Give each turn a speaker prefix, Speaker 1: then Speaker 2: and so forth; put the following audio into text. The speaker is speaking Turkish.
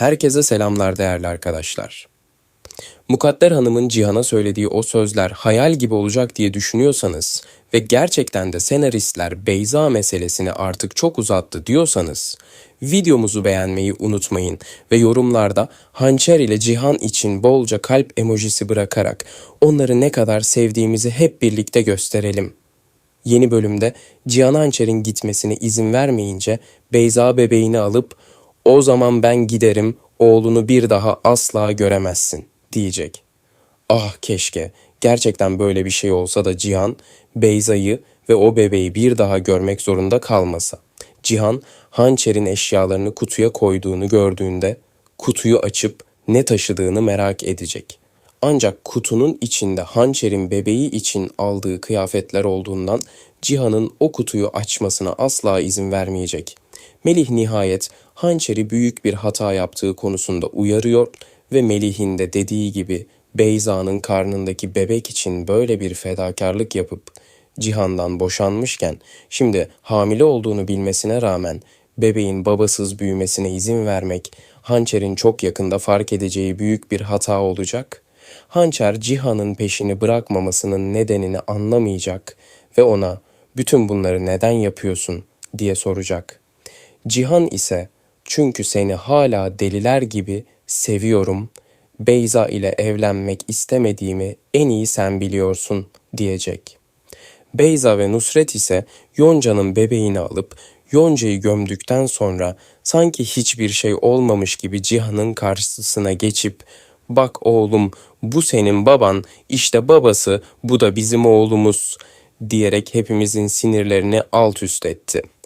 Speaker 1: Herkese selamlar değerli arkadaşlar. Mukadder Hanım'ın Cihan'a söylediği o sözler hayal gibi olacak diye düşünüyorsanız ve gerçekten de senaristler Beyza meselesini artık çok uzattı diyorsanız videomuzu beğenmeyi unutmayın ve yorumlarda hançer ile Cihan için bolca kalp emojisi bırakarak onları ne kadar sevdiğimizi hep birlikte gösterelim. Yeni bölümde Cihan Hançer'in gitmesine izin vermeyince Beyza bebeğini alıp o zaman ben giderim oğlunu bir daha asla göremezsin diyecek. Ah keşke gerçekten böyle bir şey olsa da Cihan Beyza'yı ve o bebeği bir daha görmek zorunda kalmasa. Cihan hançerin eşyalarını kutuya koyduğunu gördüğünde kutuyu açıp ne taşıdığını merak edecek. Ancak kutunun içinde hançerin bebeği için aldığı kıyafetler olduğundan Cihan'ın o kutuyu açmasına asla izin vermeyecek. Melih nihayet hançeri büyük bir hata yaptığı konusunda uyarıyor ve Melih'in de dediği gibi Beyza'nın karnındaki bebek için böyle bir fedakarlık yapıp Cihan'dan boşanmışken şimdi hamile olduğunu bilmesine rağmen bebeğin babasız büyümesine izin vermek Hançer'in çok yakında fark edeceği büyük bir hata olacak. Hançer Cihan'ın peşini bırakmamasının nedenini anlamayacak ve ona bütün bunları neden yapıyorsun diye soracak. Cihan ise çünkü seni hala deliler gibi seviyorum, Beyza ile evlenmek istemediğimi en iyi sen biliyorsun diyecek. Beyza ve Nusret ise Yonca'nın bebeğini alıp Yonca'yı gömdükten sonra sanki hiçbir şey olmamış gibi Cihan'ın karşısına geçip bak oğlum bu senin baban işte babası bu da bizim oğlumuz diyerek hepimizin sinirlerini alt üst etti.''